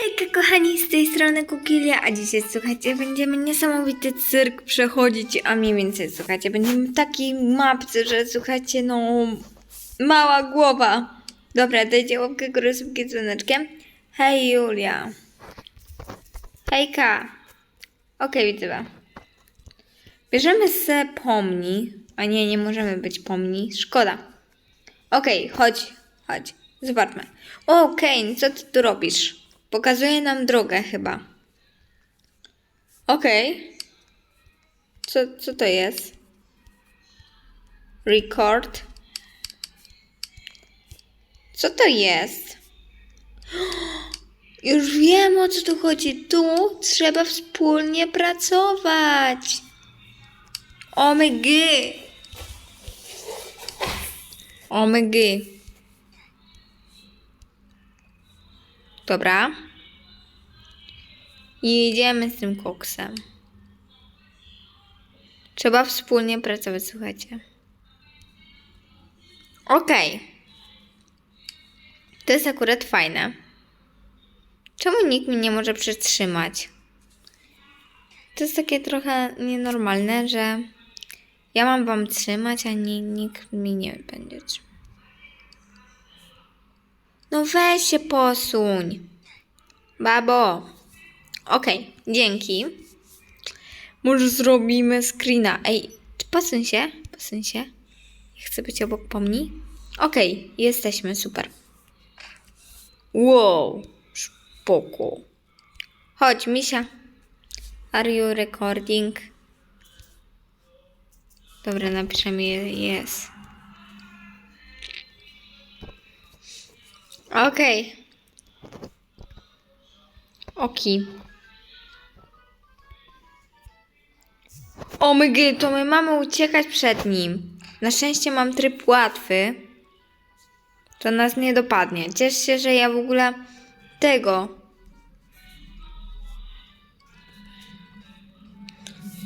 Hejka kochani, z tej strony Kukilia, a dzisiaj słuchajcie, będziemy niesamowity cyrk przechodzić, a mniej więcej słuchajcie, będziemy w takiej mapce, że słuchajcie, no mała głowa. Dobra, dajcie łapkę górę z dzwoneczkiem. Hej Julia. Hejka. Okej, widzę. Bierzemy se pomni, a nie, nie możemy być pomni, szkoda. Okej, chodź, chodź, zobaczmy. O, Kane, co ty tu robisz? Pokazuje nam drogę chyba. Okej. Co, co to jest? Record. Co to jest? Już wiem o co tu chodzi. Tu trzeba wspólnie pracować. Omygy. Omygy. Dobra. I jedziemy z tym koksem. Trzeba wspólnie pracować, słuchajcie. Okej. To jest akurat fajne. Czemu nikt mi nie może przytrzymać? To jest takie trochę nienormalne, że ja mam wam trzymać, a ni- nikt mi nie będzie. No weź się posuń. Babo. Okej, dzięki. Może zrobimy screena. Ej, posuń się? Posuń się. Chcę być obok pomni. Okej, jesteśmy, super. Wow, spoko. Chodź, Misia. Are you recording? Dobra, napiszemy yes. Okej. Oki. O mygy, to my mamy uciekać przed nim. Na szczęście mam tryb łatwy. To nas nie dopadnie. Ciesz się, że ja w ogóle tego.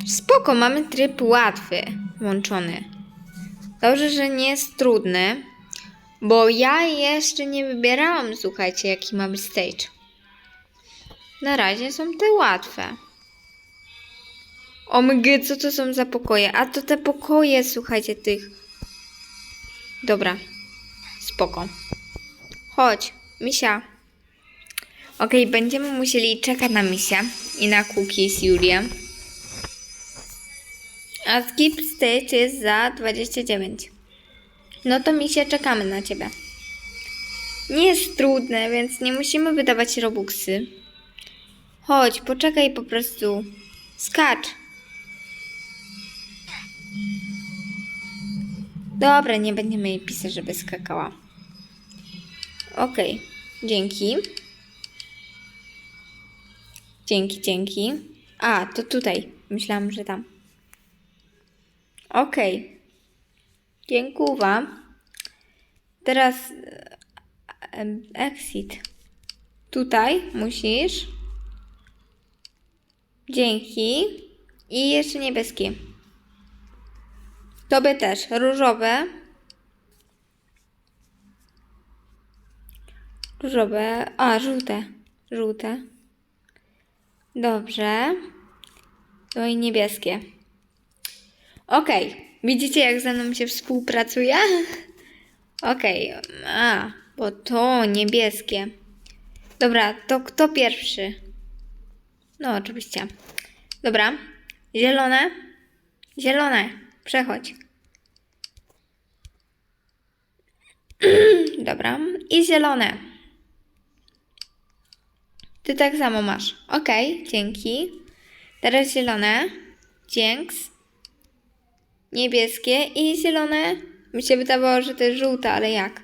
Spoko, mamy tryb łatwy włączony. Dobrze, że nie jest trudny. Bo ja jeszcze nie wybierałam, słuchajcie, jaki ma być stage. Na razie są te łatwe. Omg, co to są za pokoje? A to te pokoje, słuchajcie, tych. Dobra. Spoko. Chodź, misia. Okej, będziemy musieli czekać na misia i na cookies Julię. A skip stage jest za 29. No to mi się czekamy na ciebie. Nie jest trudne, więc nie musimy wydawać robuxy. Chodź, poczekaj po prostu. Skacz. Dobra, nie będziemy jej pisać, żeby skakała. Okej, dzięki. Dzięki, dzięki. A, to tutaj. Myślałam, że tam. Okej. Dziękuję wam. Teraz e, exit. Tutaj musisz. Dzięki. I jeszcze niebieskie. Tobie też. Różowe. Różowe. A, żółte. Żółte. Dobrze. No i niebieskie. Okej. Widzicie, jak ze mną się współpracuje? Okej. A, bo to niebieskie. Dobra, to kto pierwszy? No, oczywiście. Dobra. Zielone. Zielone. Przechodź. Dobra. I zielone. Ty tak samo masz. Okej, dzięki. Teraz zielone. Dzięks niebieskie i zielone. Mi się wydawało, że to jest żółte, ale jak?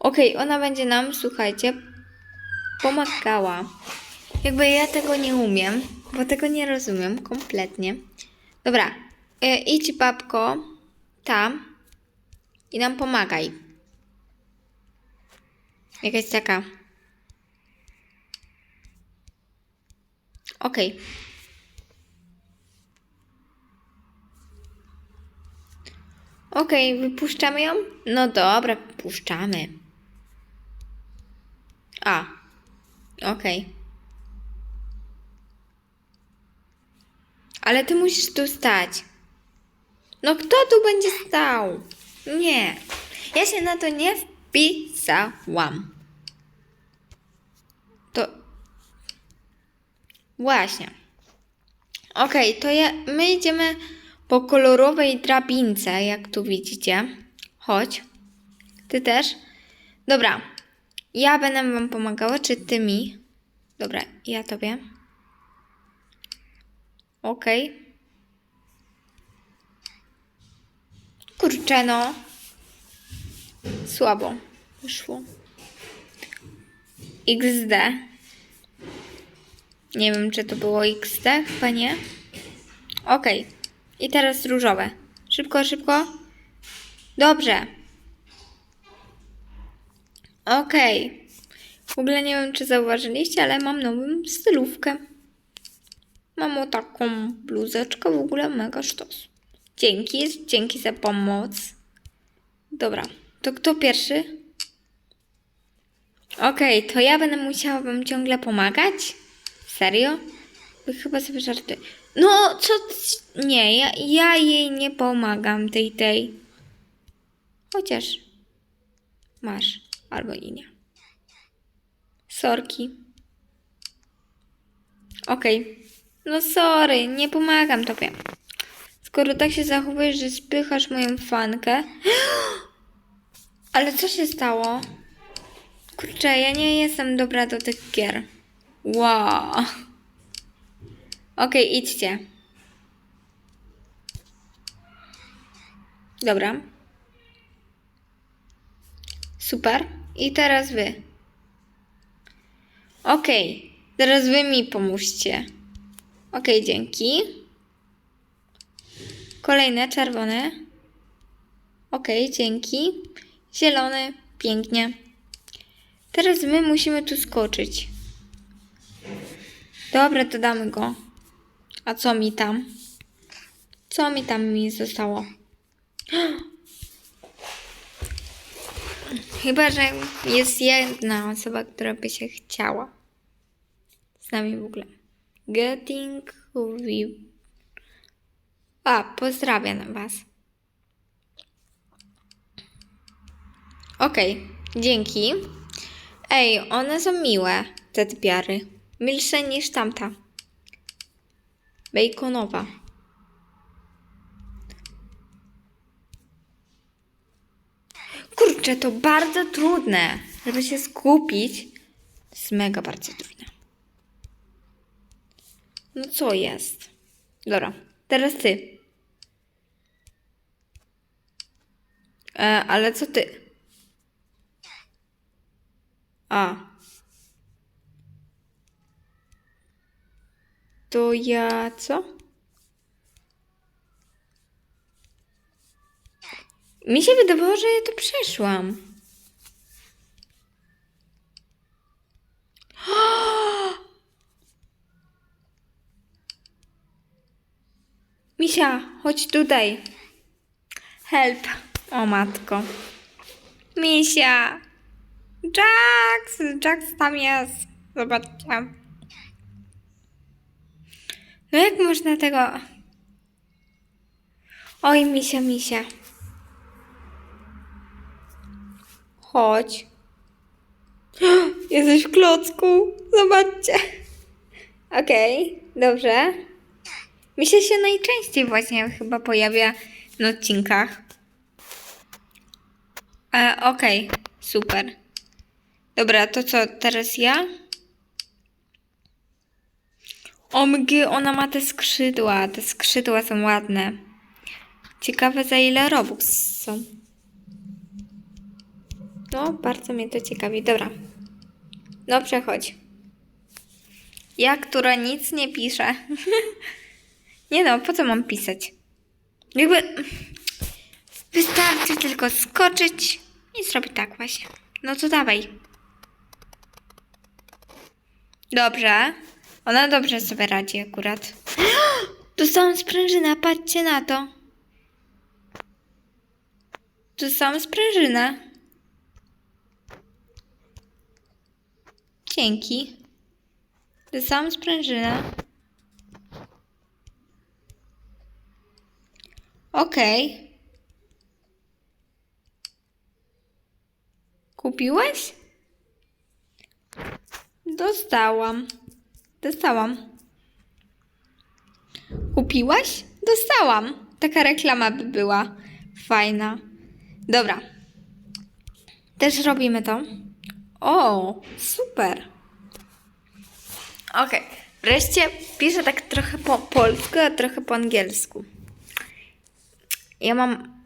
Okej, ona będzie nam, słuchajcie, pomagała. Jakby ja tego nie umiem, bo tego nie rozumiem kompletnie. Dobra, e, idź babko tam i nam pomagaj. Jakaś taka. Okej. Okay. Okej, okay, wypuszczamy ją? No dobra, puszczamy. A. Okej. Okay. Ale ty musisz tu stać. No kto tu będzie stał? Nie. Ja się na to nie wpływam wpisałam. To. Właśnie. Okej, to ja, my idziemy po kolorowej drabince, jak tu widzicie. Chodź. Ty też? Dobra. Ja będę wam pomagała, czy ty mi? Dobra, ja tobie. Okej. Kurczę, no. Słabo wyszło. XD. Nie wiem, czy to było XD, chyba nie. Okej. I teraz różowe. Szybko, szybko. Dobrze. Okej. W ogóle nie wiem, czy zauważyliście, ale mam nową stylówkę. Mam o taką bluzeczkę, w ogóle mega sztos. Dzięki, dzięki za pomoc. Dobra, to kto pierwszy? Okej, to ja będę musiała wam ciągle pomagać? Serio? Wy chyba sobie żarty. No, co? Nie, ja, ja jej nie pomagam, tej, tej. Chociaż masz, albo i nie. Sorki. Okej. No sorry, nie pomagam tobie. Skoro tak się zachowujesz, że spychasz moją fankę. Ale co się stało? Kurczę, ja nie jestem dobra do tych gier. Wow. Okej, idźcie. Dobra. Super. I teraz wy. Okej, teraz wy mi pomóżcie. Okej, dzięki. Kolejne, czerwone. Okej, dzięki. Zielony, pięknie. Teraz my musimy tu skoczyć. Dobra, to damy go. A co mi tam? Co mi tam mi zostało? Chyba, że jest jedna osoba, która by się chciała z nami w ogóle. Getting. A, pozdrawiam Was. Okej, dzięki. Ej, one są miłe, te typiary. Milsze niż tamta. Baconowa. Kurczę, to bardzo trudne, żeby się skupić. Jest mega bardzo trudne. No co jest? Dobra, teraz ty. E, ale co ty? A. To ja co? Mi się wydawało, że ja to przeszłam. Misia, chodź tutaj. Help. O matko. Misia. Jax. Jax tam jest. Zobaczcie. No jak można tego... Oj, misia, misia. Chodź. Jesteś w klocku. Zobaczcie. Okej, dobrze. Misia się najczęściej właśnie chyba pojawia na odcinkach. E, Okej, super. Dobra, to co, teraz ja? OMG, ona ma te skrzydła. Te skrzydła są ładne. Ciekawe za ile Robux są. No, bardzo mnie to ciekawi. Dobra. No, przechodź. Ja, która nic nie pisze. nie no, po co mam pisać? Jakby... Wystarczy tylko skoczyć i zrobić tak właśnie. No to dawaj. Dobrze. Ona dobrze sobie radzi akurat. Dostałam sprężynę, patrzcie na to. Dostałam sprężynę. Dzięki. Dostałam sprężynę. Okej. Kupiłeś? Dostałam. Dostałam. Kupiłaś? Dostałam. Taka reklama by była fajna. Dobra. Też robimy to. O, super. Okej. Wreszcie piszę tak trochę po polsku, a trochę po angielsku. Ja mam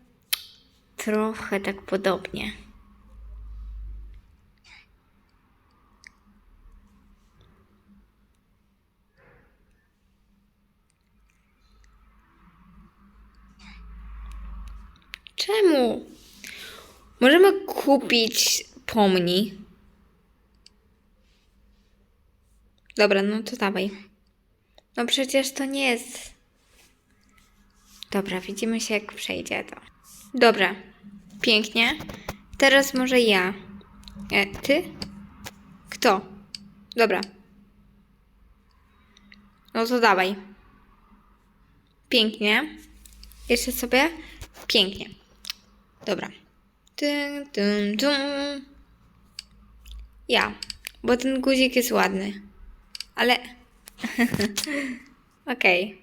trochę tak podobnie. Czemu? Możemy kupić pomni. Dobra, no to dawaj. No przecież to nie jest. Dobra, widzimy się jak przejdzie to. Dobra, pięknie. Teraz może ja. E, ty? Kto? Dobra. No to dawaj. Pięknie. Jeszcze sobie? Pięknie. Dobra. Tym, tym, tym. Ja. Bo ten guzik jest ładny. Ale. Okej.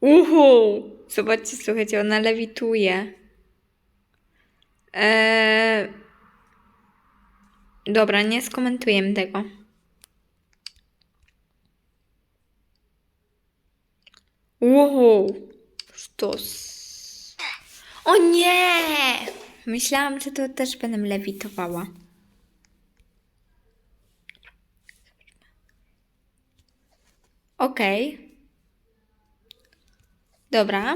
Uhu! Zobaczcie, słuchajcie, ona lewituje. Eee... Dobra, nie skomentujemy tego. Wow! Sztos. O nie! Myślałam, że to też będę lewitowała. Okej. Dobra.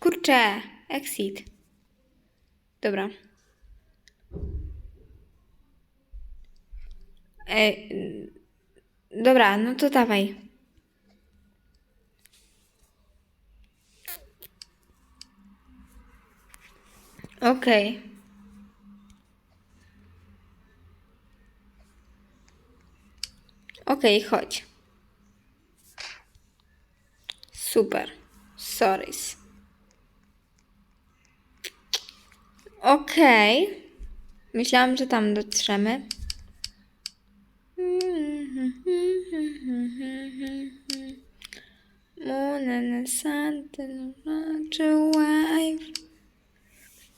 Kurczę, exit. Dobra. E, dobra, no to dawaj. Okej. Okej, chodź. Super. Sorry. Okej. Myślałam, że tam dotrzemy. Moon and the sun, the.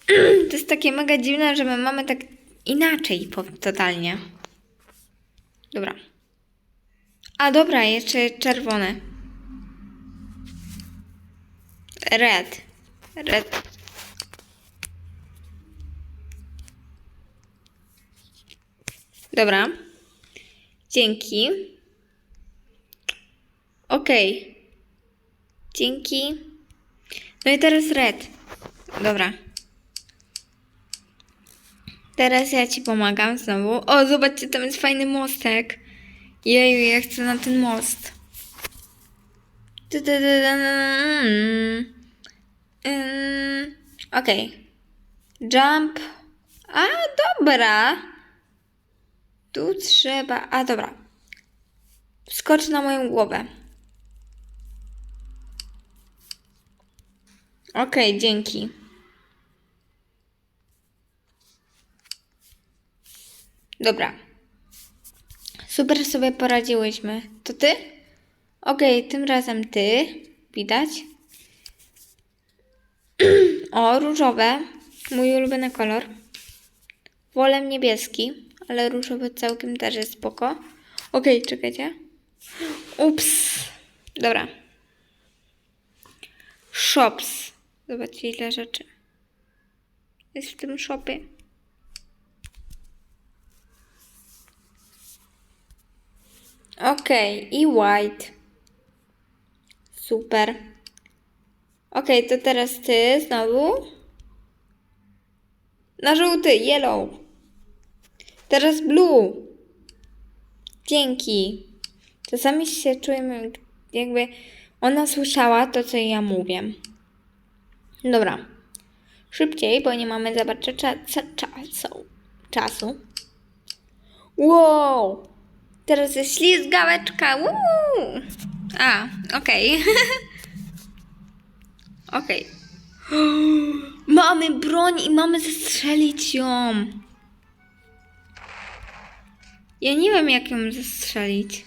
To jest takie mega dziwne, że my mamy tak inaczej totalnie. Dobra. A dobra, jeszcze czerwone. Red. Red. Dobra. Dzięki. Okej. Dzięki. No i teraz red. Dobra. Teraz ja ci pomagam znowu. O, zobaczcie, tam jest fajny mostek. Jeju, ja chcę na ten most. Mm. Okej. Jump. A, dobra. Tu trzeba... A, dobra. Skocz na moją głowę. Okej, dzięki. Dobra. Super sobie poradziłyśmy. To ty? Okej, tym razem ty. Widać. o, różowe. Mój ulubiony kolor. Wolę niebieski, ale różowy całkiem też jest spoko. Okej, czekajcie. Ups. Dobra. Shops. Zobaczcie ile rzeczy. Jest w tym shopie. Okej, i white. Super. Okej, to teraz ty znowu. Na żółty, yellow. Teraz blue. Dzięki. Czasami się czujemy, jakby ona słyszała to, co ja mówię. Dobra. Szybciej, bo nie mamy za bardzo cza cza czasu. czasu. Wow! Teraz jest ślizgaweczka. Uuu. A, okej. okej. Mamy broń i mamy zestrzelić ją. Ja nie wiem, jak ją zestrzelić.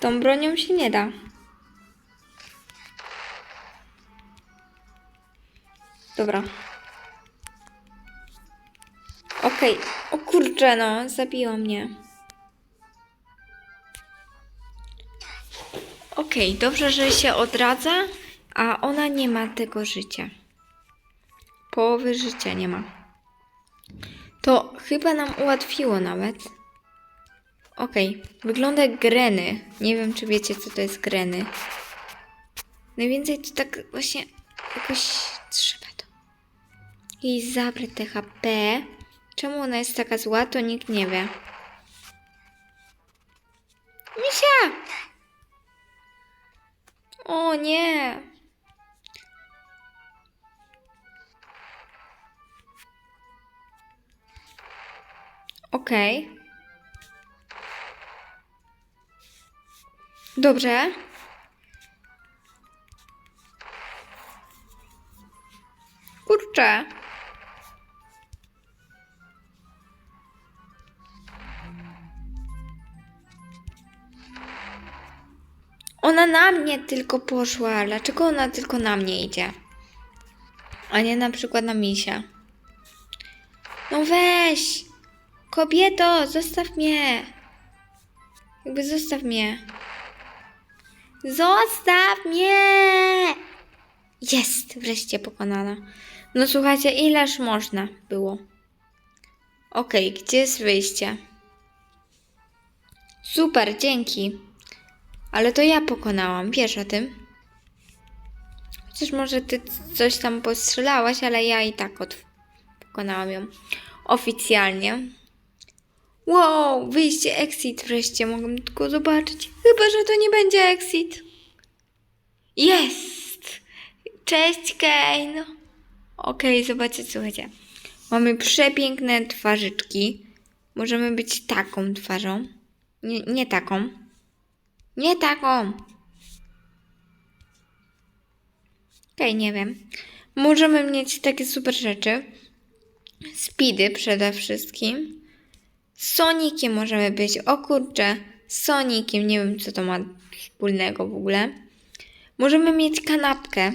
Tą bronią się nie da. Dobra. Okej. O kurczę, no, zabiło mnie. Okej, dobrze, że się odradza, a ona nie ma tego życia. Połowy życia nie ma. To chyba nam ułatwiło nawet. Okej, wygląda jak greny. Nie wiem, czy wiecie, co to jest greny. Najwięcej to tak właśnie jakoś trzeba to. I zabrać te HP. Czemu ona jest taka zła, to nikt nie wie. Misia! O nie! Okej. Dobrze. Kurczę. Ona na mnie tylko poszła. Dlaczego ona tylko na mnie idzie? A nie na przykład na misia. No weź! Kobieto, zostaw mnie! Jakby zostaw mnie. Zostaw mnie! Jest, wreszcie pokonana. No słuchajcie, ileż można było. Okej, gdzie jest wyjście? Super, dzięki. Ale to ja pokonałam, wiesz o tym? Chociaż może ty coś tam postrzelałaś, ale ja i tak pokonałam ją. Oficjalnie. Wow, wyjście exit wreszcie, mogę tylko zobaczyć. Chyba, że to nie będzie exit. Jest! Cześć, Kane! Okej, zobaczcie, słuchajcie. Mamy przepiękne twarzyczki. Możemy być taką twarzą. Nie, nie taką. Nie taką. Okej, nie wiem. Możemy mieć takie super rzeczy. Speedy przede wszystkim. Sonikiem możemy być. O kurczę, Sonikiem. Nie wiem, co to ma wspólnego w ogóle. Możemy mieć kanapkę.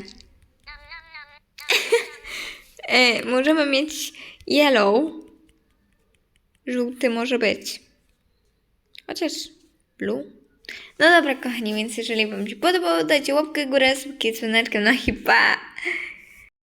e, możemy mieć yellow. Żółty może być. Chociaż blue. No dobra, kochani, więc jeżeli Wam się podobało, dajcie łapkę górę, z dzwoneczkiem, no i pa!